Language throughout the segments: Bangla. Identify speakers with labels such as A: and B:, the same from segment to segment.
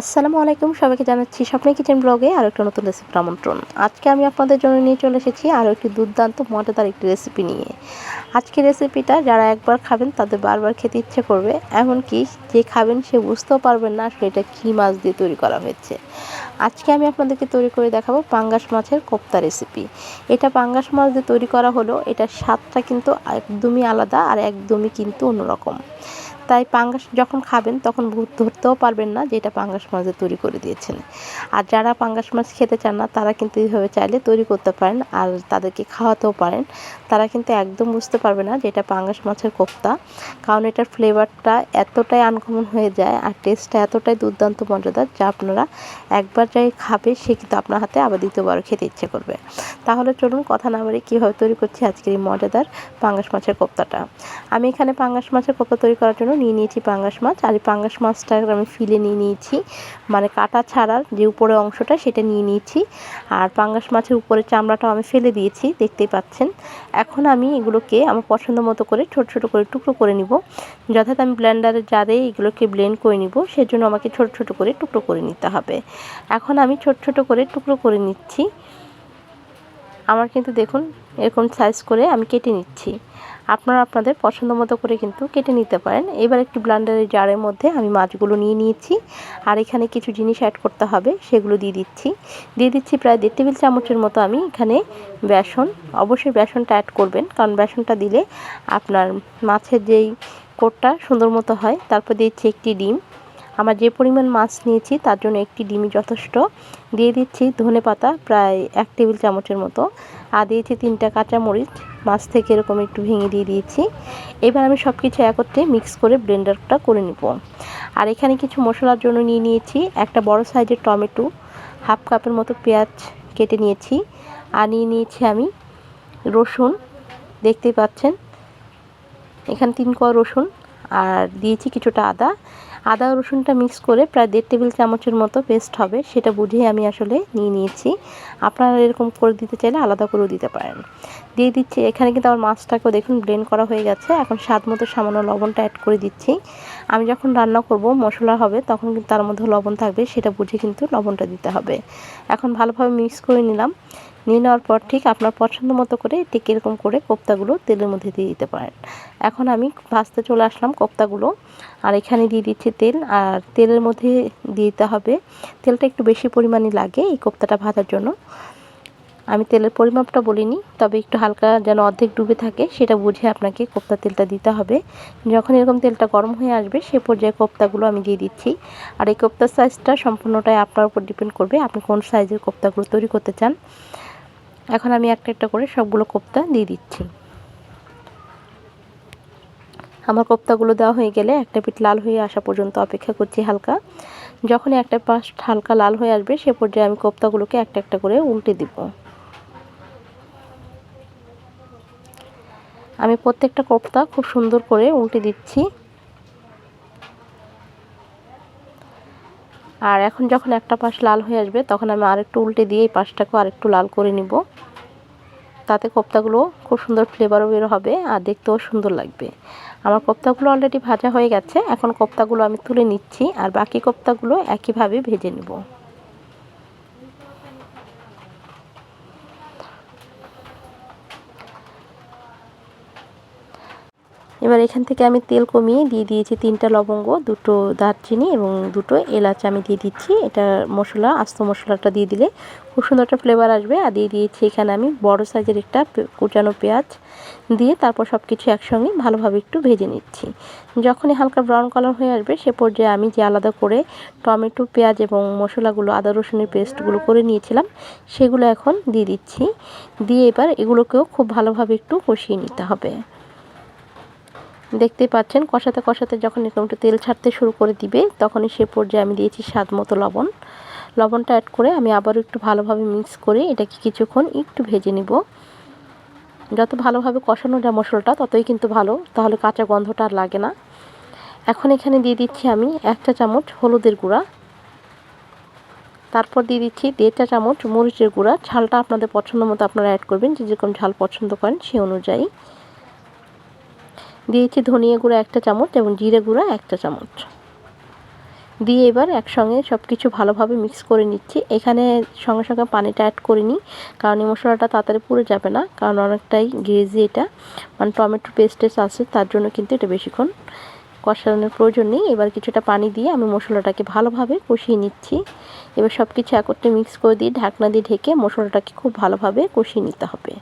A: আসসালামু আলাইকুম, সবাইকে জানাচ্ছি স্বপ্নে কিচেন ব্লগে আর একটা নতুন রেসিপির আমন্ত্রণ। আজকে আমি আপনাদের জন্য নিয়ে চলে এসেছি আরও একটি দুর্দান্ত, মজাদার একটি রেসিপি নিয়ে। আজকে রেসিপিটা যারা একবার খাবেন, তাদের বারবার খেতে ইচ্ছে করবে, এমনকি যে খাবেন সে বুঝতেও পারবেন না আসলে এটা কী মাছ দিয়ে তৈরি করা হয়েছে। আজকে আমি আপনাদেরকে তৈরি করে দেখাবো পাঙ্গাস মাছের কোপ্তা রেসিপি। এটা পাঙ্গাস মাছ দিয়ে তৈরি করা হলো, এটার স্বাদটা কিন্তু একদমই আলাদা আর একদমই কিন্তু অন্যরকম। তাই পাঙ্গাস যখন খাবেন তখন ভূত ধরতেও পারবেন না যে এটা পাঙ্গাস মাছের তৈরি করে দিয়েছেন। আর যারা পাঙ্গাস মাছ খেতে চান না, তারা কিন্তু এইভাবে চাইলে তৈরি করতে পারেন, আর তাদেরকে খাওয়াতেও পারেন। তারা কিন্তু একদম বুঝতে পারবে না যে এটা পাঙ্গাস মাছের কোপ্তা, কারণ এটার ফ্লেভারটা এতটাই আনকমন হয়ে যায় আর টেস্টটা এতটাই দুর্দান্ত মজাদার যা আপনারা একবার যাই খাবে, সে কিন্তু আপনার হাতে আবার দ্বিতীয়বার খেতে ইচ্ছে করবে। তাহলে চলুন কথা না বলে কীভাবে তৈরি করছি আজকের এই মজাদার পাঙ্গাস মাছের কোপ্তাটা। আমি এখানে পাঙ্গাস মাছের কোপ্তা তৈরি করার জন্য নিয়ে নিয়েছি পাঙ্গাস মাছ, আর এই পাঙ্গাস মাছটা আমি ফিলে নিয়ে নিয়েছি। মানে কাটা ছাড়ার যে উপরের অংশটা সেটা নিয়ে নিয়েছি। আর পাঙ্গাস মাছের উপরে চামড়াটাও আমি ফেলে দিয়েছি, দেখতেই পাচ্ছেন। এখন আমি এগুলোকে আমার পছন্দ মতো করে ছোট ছোট করে টুকরো করে নিব। যথাৎ আমি ব্লেন্ডারের জারে এগুলোকে ব্লেন্ড করে নিব, সেজন্য আমাকে ছোট ছোট করে টুকরো করে নিতে হবে। এখন আমি ছোট ছোট করে টুকরো করে নিচ্ছি। আমার কিন্তু দেখুন, এরকম সাইজ করে আমি কেটে নিচ্ছি। আপনারা আপনাদের পছন্দ মতো করে কিন্তু কেটে নিতে পারেন। এবার একটি ব্লান্ডারের জারের মধ্যে আমি মাছগুলো নিয়ে নিয়েছি। আর এখানে কিছু জিনিস অ্যাড করতে হবে, সেগুলো দিয়ে দিচ্ছি। দিয়ে দিচ্ছি প্রায় দেড় টেবিল চামচের মতো আমি এখানে বেসন। অবশ্যই বেসনটা অ্যাড করবেন, কারণ বেসনটা দিলে আপনার মাছের যেই কোটটা সুন্দর মতো হয়। তারপর দিয়েছি একটি ডিম। আমার যে পরিমাণ মাছ নিয়েছি, তার জন্য একটি ডিমি যথেষ্ট। দিয়ে দিচ্ছি ধনে পাতা, প্রায় এক টেবিল চামচের মতো। আর দিয়েছি তিনটা কাঁচামরিচ মাছ থেকে এরকম একটু ভেঙে দিয়ে দিয়েছি। এবার আমি সব কিছু একত্রে মিক্স করে ব্লেন্ডারটা করে নিব। আর এখানে কিছু মশলার জন্য নিয়ে নিয়েছি, একটা বড় সাইজের টমেটো, হাফ কাপের মতো পেঁয়াজ কেটে নিয়েছি। আর নিয়ে নিয়েছি আমি রসুন, দেখতেই পাচ্ছেন? এখানে তিন কোয়া রসুন, আর দিয়েছি কিছুটা আদা। আদা রসুনটা মিক্স করে প্রায় দেড় টেবিল চামচের মতো পেস্ট হবে, সেটা বুঝে আমি আসলে নিয়ে নিয়েছি। আপনারা এরকম করে দিতে চাইলে আলাদা করেও দিতে পারেন। দিয়ে দিচ্ছি, এখানে কিন্তু আমার মাছটাকেও দেখুন ব্লেন্ড করা হয়ে গেছে। এখন স্বাদ মতো সামান্য লবণটা অ্যাড করে দিচ্ছি। আমি যখন রান্না করব, মশলা হবে, তখন কিন্তু তার মধ্যে লবণ থাকবে, সেটা বুঝে কিন্তু লবণটা দিতে হবে। এখন ভালোভাবে মিক্স করে নিলাম। নিয়ে নেওয়ার পর ঠিক আপনার পছন্দ মতো করে ঠিক এরকম করে কোপ্তাগুলো তেলের মধ্যে দিয়ে দিতে পারেন। এখন আমি ভাজতে চলে আসলাম কোপ্তাগুলো। আর এখানে দিয়ে দিচ্ছি তেল। আর তেলের মধ্যে দিতে হবে। তেলটা একটু বেশি পরিমাণে লাগে এই কোপ্তাটা ভাজার জন্য। আমি তেলের পরিমাপটা বলিনি, তবে একটু হালকা যেন অর্ধেক ডুবে থাকে সেটা বুঝে আপনাকে কোপ্তা তেলটা দিতে হবে। যখন এরকম তেলটা গরম হয়ে আসবে সে পর্যায়ে কোপ্তাগুলো আমি দিয়ে দিচ্ছি। আর এই কোপ্তার সাইজটা সম্পূর্ণটাই আপনার উপর ডিপেন্ড করবে আপনি কোন সাইজের কোপ্তাগুলো তৈরি করতে চান। এখন আমি একটা একটা করে সবগুলো কোপ্তা দিয়ে দিচ্ছি। আমার কোপ্তাগুলো দেওয়া হয়ে গেলে একটা পিঠ লাল হয়ে আসা পর্যন্ত অপেক্ষা করছি হালকা। যখনই একটা পাশ হালকা লাল হয়ে আসবে, সে পর্যায়ে আমি কোপ্তাগুলোকে একটা একটা করে উল্টে দিব। আমি প্রত্যেকটা কোপ্তা খুব সুন্দর করে উল্টে দিচ্ছি। আর এখন যখন একটা পাশ লাল হয়ে আসবে, তখন আমি আরেকটু উল্টে দিয়ে এই পাশটাকেও আরেকটু লাল করে নিব। তাতে কোপ্তাগুলো খুব সুন্দর ফ্লেভারও বের হবে আর দেখতেও সুন্দর লাগবে। আমার কোপ্তাগুলো অলরেডি ভাজা হয়ে গেছে, এখন কোপ্তাগুলো আমি তুলে নিচ্ছি আর বাকি কোপ্তাগুলো একইভাবে ভেজে নেব। এবার এখান থেকে আমি তেল কমিয়ে দিয়ে দিয়েছি তিনটা লবঙ্গ, দুটো দারচিনি এবং দুটো এলাচ আমি দিয়ে দিচ্ছি। এটা মশলা, আস্ত মশলাটা দিয়ে দিলে খুব সুন্দর একটা ফ্লেভার আসবে। আর দিয়ে দিয়েছি এখানে আমি বড় সাইজের একটা কুচানো পেঁয়াজ দিয়ে তারপর সব কিছু একসঙ্গে ভালোভাবে একটু ভেজে নিচ্ছি। যখনই হালকা ব্রাউন কালার হয়ে আসবে, সে পর্যায়ে আমি যে আলাদা করে টমেটো, পেঁয়াজ এবং মশলাগুলো, আদা, রসুনের পেস্টগুলো করে নিয়েছিলাম, সেগুলো এখন দিয়ে দিচ্ছি। দিয়ে এবার এগুলোকেও খুব ভালোভাবে একটু কষিয়ে নিতে হবে। দেখতেই পাচ্ছেন, কষাতে কষাতে যখন এরকম একটু তেল ছাড়তে শুরু করে দিবে, তখনই সে পর্যায়ে আমি দিয়েছি স্বাদ মতো লবণ। লবণটা অ্যাড করে আমি আবারও একটু ভালোভাবে মিক্স করে এটাকে কিছুক্ষণ একটু ভেজে নিব। যত ভালোভাবে কষানো যায় মশলাটা, ততই কিন্তু ভালো, তাহলে কাঁচা গন্ধটা আর লাগে না। এখন এখানে দিয়ে দিচ্ছি আমি একটা চামচ হলুদের গুঁড়া। তারপর দিয়ে দিচ্ছি দেড়টা চামচ মরিচের গুঁড়া। ঝালটা আপনাদের পছন্দ মতো আপনারা অ্যাড করবেন, যে যেরকম ঝাল পছন্দ করেন সে অনুযায়ী। দিয়েছি ধনিয়া গুঁড়া একটা চামচ এবং জিরে গুঁড়া একটা চামচ। দিয়ে এবার একসঙ্গে সব কিছু ভালোভাবে মিক্স করে নিচ্ছি। এখানে সঙ্গে সঙ্গে পানিটা অ্যাড করিনি কারণ এই মশলাটা তাড়াতাড়ি পুড়ে যাবে না, কারণ অনেকটাই গ্রেজি এটা। মানে টমেটো পেস্টেস আছে তার জন্য কিন্তু এটা বেশিক্ষণ কষানোর প্রয়োজন নেই। এবার কিছুটা পানি দিয়ে আমি মশলাটাকে ভালোভাবে কষিয়ে নিচ্ছি। এবার সব কিছু একত্রে মিক্স করে দিয়ে ঢাকনা দিয়ে ঢেকে মশলাটাকে খুব ভালোভাবে কষিয়ে নিতে হবে।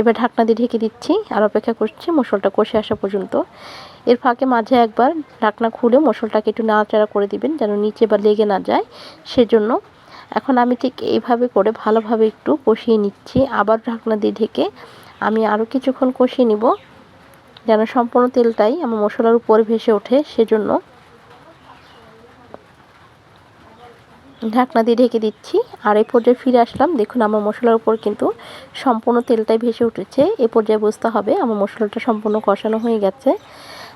A: এবার ঢাকনা দিয়ে ঢেকে দিচ্ছি আর অপেক্ষা করছি মশলটা কষে আসা পর্যন্ত। এর ফাঁকে মাঝে একবার ঢাকনা খুলে মশলটাকে একটু নাড়াচাড়া করে দিবেন যেন নিচে বা লেগে না যায়, সেজন্য। এখন আমি ঠিক এইভাবে করে ভালোভাবে একটু কষিয়ে নিচ্ছি। আবার ঢাকনা দিয়ে ঢেকে আমি আরও কিছুক্ষণ কষিয়ে নিব যেন সম্পূর্ণ তেলটাই আমার মশলার উপরে ভেসে ওঠে, সেজন্য। ঢাকনা দিয়ে ঢেকে দিচ্ছি। আর এই পর্যায়ে ফিরে আসলাম। দেখুন, আমার মশলার উপর কিন্তু সম্পূর্ণ তেলটাই ভেসে উঠেছে। এ পর্যায়ে বুঝতে হবে, আমার মশলাটা সম্পূর্ণ কষানো হয়ে গেছে।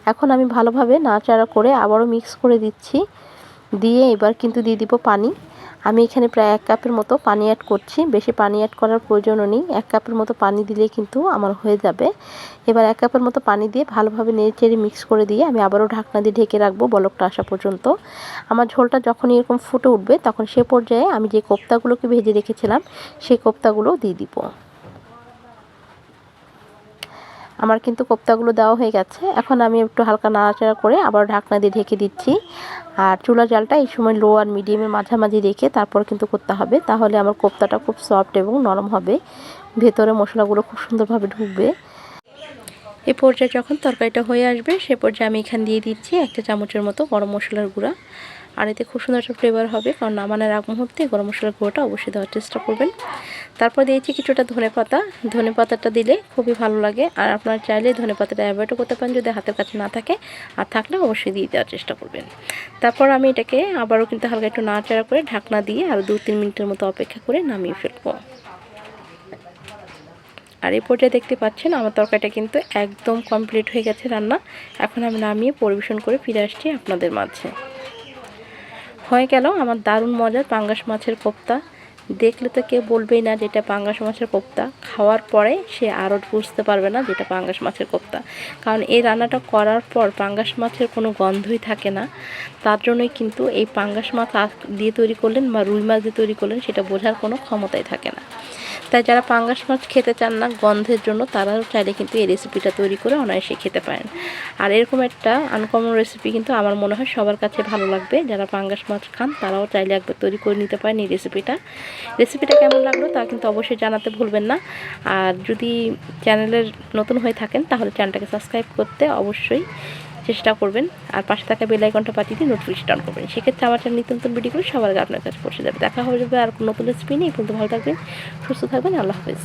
A: এখন আমি ভালোভাবে নাচাড়া করে আবারও মিক্স করে দিচ্ছি। দিয়ে এবার কিন্তু দিয়ে দিব পানি। আমি এখানে প্রায় এক কাপের মতো পানি অ্যাড করছি। বেশি পানি অ্যাড করার প্রয়োজনও নেই। এক কাপের মতো পানি দিলে কিন্তু আমার হয়ে যাবে। এবার এক কাপের মতো পানি দিয়ে ভালোভাবে নেড়েচেড়ে মিক্স করে দিয়ে আমি আবারও ঢাকনা দিয়ে ঢেকে রাখব বলকটা আসা পর্যন্ত। আমার ঝোলটা যখন এরকম ফুটে উঠবে, তখন সে পর্যায়ে আমি যে কোপ্তাগুলোকে ভেজে রেখেছিলাম সেই কোপ্তাগুলো দিয়ে দিব। আমার কিন্তু কোপ্তাগুলো দেওয়া হয়ে গেছে। এখন আমি একটু হালকা নাড়াচাড়া করে আবার ঢাকনা দিয়ে ঢেকে দিচ্ছি। আর চুলা জালটা এই সময় লো আর মিডিয়ামের মাঝামাঝি রেখে তারপর কিন্তু করতে হবে। তাহলে আমার কোপ্তাটা খুব সফট এবং নরম হবে। ভেতরে মশলাগুলো খুব সুন্দরভাবে ঢুকবে। এ পর্যায়ে যখন তরকারিটা হয়ে আসবে, সে পর্যায়ে আমি এখানে দিয়ে দিচ্ছি একটা চামচের মতো গরম মশলার গুঁড়া। আর এতে খুব সুন্দর একটা ফ্লেভার হবে, কারণ নামানোর আগ মুহূর্তে গরম মশলার গুঁড়োটা অবশ্যই দেওয়ার চেষ্টা করবেন। তারপর দিয়েছি কিছুটা ধনে পাতা। ধনে পাতাটা দিলে খুবই ভালো লাগে, আর আপনারা চাইলে ধনে পাতাটা অ্যাভয়েডও করতে পারেন যদি হাতের কাছে না থাকে, আর থাকলে অবশ্যই দিয়ে দেওয়ার চেষ্টা করবেন। তারপর আমি এটাকে আবারও কিন্তু হালকা একটু নাড়াচাড়া করে ঢাকনা দিয়ে আর দু তিন মিনিটের মতো অপেক্ষা করে নামিয়ে ফেলব। আর এই পর্যায়ে দেখতে পাচ্ছেন আমার তরকারিটা কিন্তু একদম কমপ্লিট হয়ে গেছে রান্না। এখন আমি নামিয়ে পরিবেশন করে ফিরে আসছি আপনাদের মাঝে। হয়ে গেল। আমার দারুণ মজার পাঙ্গাস মাছের কোপ্তা। দেখলে তো কেউ বলবেই না যেটা পাঙ্গাস মাছের কোপ্তা। খাওয়ার পরে সে আরও বুঝতে পারবে না যেটা পাঙ্গাস মাছের কোপ্তা। কারণ এই রান্নাটা করার পর পাঙ্গাস মাছের কোনো গন্ধই থাকে না। তার জন্যই কিন্তু এই পাঙ্গাস মাছ দিয়ে তৈরি করলেন বা রুই মাছ দিয়ে তৈরি করলেন সেটা বোঝার কোনো ক্ষমতাই থাকে না। তাই যারা পাঙ্গাস মাছ খেতে চান না গন্ধের জন্য, তারাও চাইলে কিন্তু এই রেসিপিটা তৈরি করে অনায়াসে খেতে পারেন। আর এরকম একটা আনকমন রেসিপি কিন্তু আমার মনে হয় সবার কাছে ভালো লাগবে। যারা পাঙ্গাস মাছ খান, তারাও চাইলে একবার তৈরি করে নিতে পারেন এই রেসিপিটা রেসিপিটা কেমন লাগল তা কিন্তু অবশ্যই জানাতে ভুলবেন না। আর যদি চ্যানেলের নতুন হয়ে থাকেন, তাহলে চ্যানেলটাকে সাবস্ক্রাইব করতে অবশ্যই চেষ্টা করবেন, আর পাশে থাকা বেল আইকনটা পাঠিয়ে দিয়ে নোটিফিকেশন অন করবেন। সেক্ষেত্রে আমার চ্যানেল নিত্য নতুন ভিডিওগুলো সবার আপনার কাছে পৌঁছে যাবে। দেখা হয়ে যাবে আর নতুন রেসিপি নেই কিন্তু ভালো থাকবেন, সুস্থ থাকবেন, আল্লাহ হাফেজ।